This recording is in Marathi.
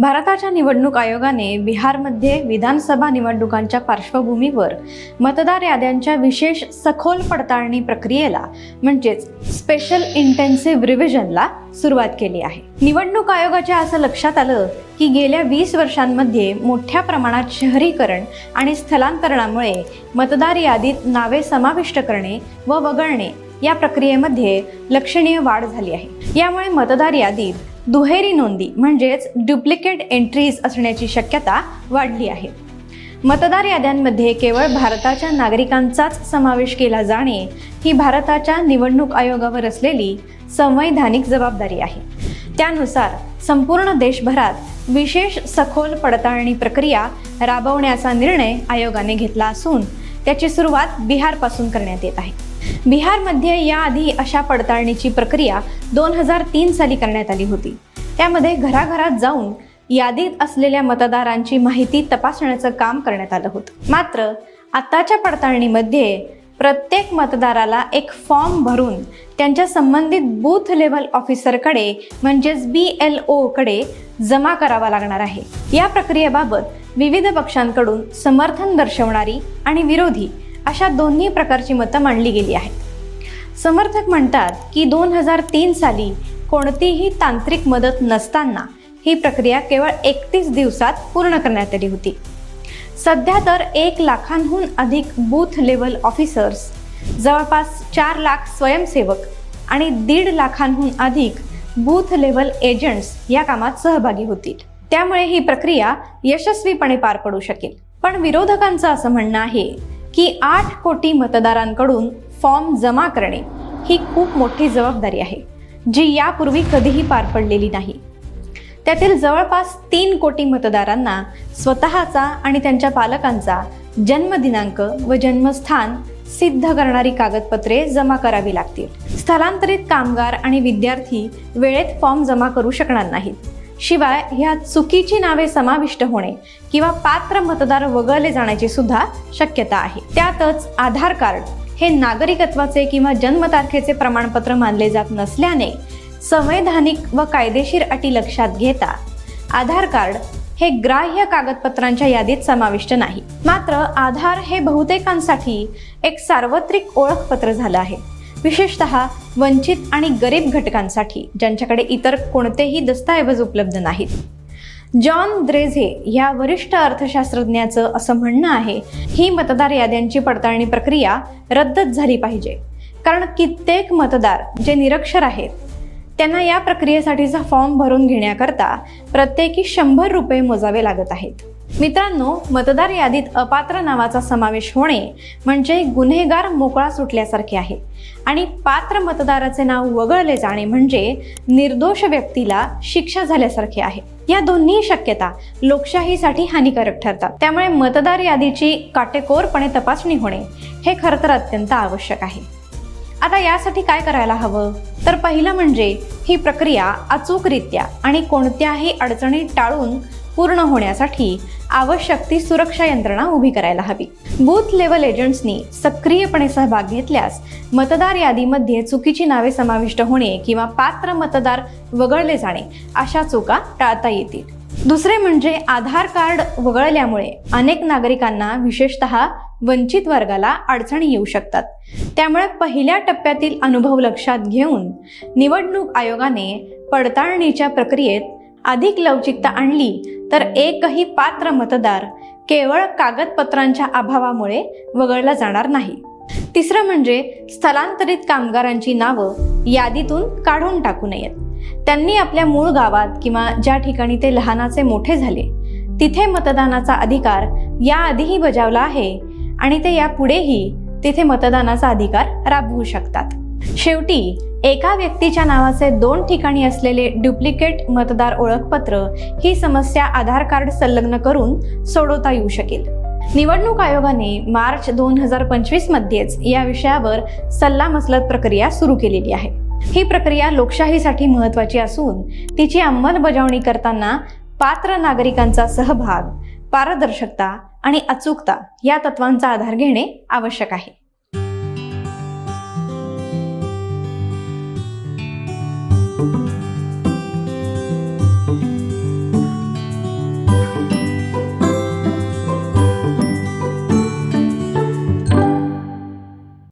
भारताच्या निवडणूक आयोगाने बिहारमध्ये विधानसभा निवडणुकांच्या पार्श्वभूमीवर मतदार याद्यांच्या विशेष सखोल पडताळणी प्रक्रियेला म्हणजेच स्पेशल इंटेन्सिव्ह रिव्हिजनला सुरुवात केली आहे. निवडणूक आयोगाच्या असं लक्षात आलं की गेल्या वीस वर्षांमध्ये मोठ्या प्रमाणात शहरीकरण आणि स्थलांतरणामुळे मतदार यादीत नावे समाविष्ट करणे व वगळणे या प्रक्रियेमध्ये लक्षणीय वाढ झाली आहे. यामुळे मतदार यादीत दुहेरी नोंदी म्हणजेच डुप्लिकेट एंट्रीज असण्याची शक्यता वाढली आहे. मतदार याद्यांमध्ये केवळ भारताच्या नागरिकांचाच समावेश केला जाणे ही भारताच्या निवडणूक आयोगावर असलेली संवैधानिक जबाबदारी आहे. त्यानुसार संपूर्ण देशभरात विशेष सखोल पडताळणी प्रक्रिया राबवण्याचा निर्णय आयोगाने घेतला असून त्याची सुरुवात बिहारपासून करण्यात येत आहे. बिहारमध्ये याआधी अशा पडताळणीची प्रक्रिया दोन हजार तीन साली करण्यात आली होती. त्यामध्ये घराघरात जाऊन यादीत असलेल्या मतदारांची माहिती तपासण्याचं काम करण्यात आलं होतं. मात्र आताच्या पडताळणीमध्ये प्रत्येक मतदाराला एक फॉर्म भरून त्यांच्या संबंधित बूथ लेवल ऑफिसरकडे म्हणजेच बी एल ओकडे जमा करावा लागणार आहे. या प्रक्रियेबाबत विविध पक्षांकडून समर्थन दर्शवणारी आणि विरोधी अशा दोन्ही प्रकारची मतं मांडली गेली आहेत. समर्थक म्हणतात की दोन हजार तीन साली कोणतीही तांत्रिक मदत नसताना ही प्रक्रिया केवळ एकतीस दिवसात पूर्ण करण्यात आली होती. सध्या तर एक लाखांहून अधिक बूथ लेवल ऑफिसर्स जवळपास चार लाख स्वयंसेवक आणि दीड लाखांहून अधिक बूथ लेवल एजंट्स या कामात सहभागी होतील. त्यामुळे ही प्रक्रिया यशस्वीपणे पार पडू शकेल. पण विरोधकांचं असं म्हणणं आहे की आठ कोटी मतदारांकडून फॉर्म जमा करणे ही खूप मोठी जबाबदारी आहे जी यापूर्वी कधीही पार पडलेली नाही. त्यातील जवळपास तीन कोटी मतदारांना स्वतःचा आणि त्यांच्या पालकांचा जन्मदिनांक व जन्मस्थान सिद्ध करणारी कागदपत्रे जमा करावी लागतील. स्थलांतरित कामगार आणि विद्यार्थी वेळेत फॉर्म जमा करू शकणार नाहीत. शिवाय ह्या चुकीची नावे समाविष्ट होणे किंवा पात्र मतदार वगळले जाण्याची सुद्धा शक्यता आहे. त्यातच आधार कार्ड हे नागरिकत्वाचे किंवा जन्मतारखेचे प्रमाणपत्र मानले जात नसल्याने संवैधानिक व कायदेशीर अटी लक्षात घेता आधार कार्ड हे ग्राह्य कागदपत्रांच्या यादीत समाविष्ट नाही. मात्र आधार हे बहुतेकांसाठी एक सार्वत्रिक ओळखपत्र झालं आहे. विशेषत वंचित आणि गरीब घटकांसाठी ज्यांच्याकडे इतर कोणतेही दस्तऐवज उपलब्ध नाहीत. जॉन द्रेझे या वरिष्ठ अर्थशास्त्रज्ञाचं असं म्हणणं आहे ही मतदार याद्यांची पडताळणी प्रक्रिया रद्दच झाली पाहिजे. कारण कित्येक मतदार जे निरक्षर आहेत त्यांना या प्रक्रियेसाठीचा फॉर्म भरून घेण्याकरता प्रत्येकी शंभर रुपये मोजावे लागत आहेत. मित्रांनो मतदार यादीत अपात्र नावाचा समावेश होणे म्हणजे गुन्हेगार मोकळा सुटल्यासारखे आहे. आणि पात्र मतदाराचे नाव वगळले जाणे म्हणजे निर्दोष व्यक्तीला शिक्षा झाल्यासारखे आहे. या दोन्ही शक्यता लोकशाहीसाठी हानिकारक ठरतात. त्यामुळे मतदार यादीची काटेकोरपणे तपासणी होणे हे खरं तर अत्यंत आवश्यक आहे. आता यासाठी काय करायला हवं? तर पहिलं म्हणजे ही प्रक्रिया अचूकरित्या आणि कोणत्याही अडचणी टाळून पूर्ण होण्यासाठी आवश्यक ती सुरक्षा यंत्रणा उभी करायला हवी. बूथ लेवल एजंट्सनी सक्रियपणे सहभाग घेतल्यास मतदार यादीमध्ये चुकीची नावे समाविष्ट होणे किंवा पात्र मतदार वगळले जाणे अशा चुका टाळता येतील. दुसरे म्हणजे आधार कार्ड वगळल्यामुळे अनेक नागरिकांना विशेषत वंचित वर्गाला अडचणी येऊ शकतात. त्यामुळे पहिल्या टप्प्यातील अनुभव लक्षात घेऊन निवडणूक आयोगाने पडताळणीच्या प्रक्रियेत अधिक लवचिकता आणली तर एकही पात्र मतदार केवळ कागदपत्रांच्या अभावामुळे वगळला जाणार नाही. तिसरं म्हणजे स्थलांतरित कामगारांची नावं यादीतून काढून टाकू नयेत. त्यांनी आपल्या मूळ गावात किंवा ज्या ठिकाणी ते लहानाचे मोठे झाले तिथे मतदानाचा अधिकार याआधीही बजावला आहे आणि ते यापुढेही तिथे मतदानाचा अधिकार राबवू शकतात. शेवटी एका व्यक्तीच्या नावाचे दोन ठिकाणी असलेले डुप्लिकेट मतदार ओळखपत्र ही समस्या आधार कार्ड संलग्न करून सोडवता येऊ शकेल. निवडणूक आयोगाने मार्च दोन हजार पंचवीस मध्येच या विषयावर सल्लामसलत प्रक्रिया सुरू केलेली आहे. ही प्रक्रिया लोकशाहीसाठी महत्वाची असून तिची अंमलबजावणी करताना पात्र नागरिकांचा सहभाग पारदर्शकता आणि अचूकता या तत्वांचा आधार घेणे आवश्यक आहे.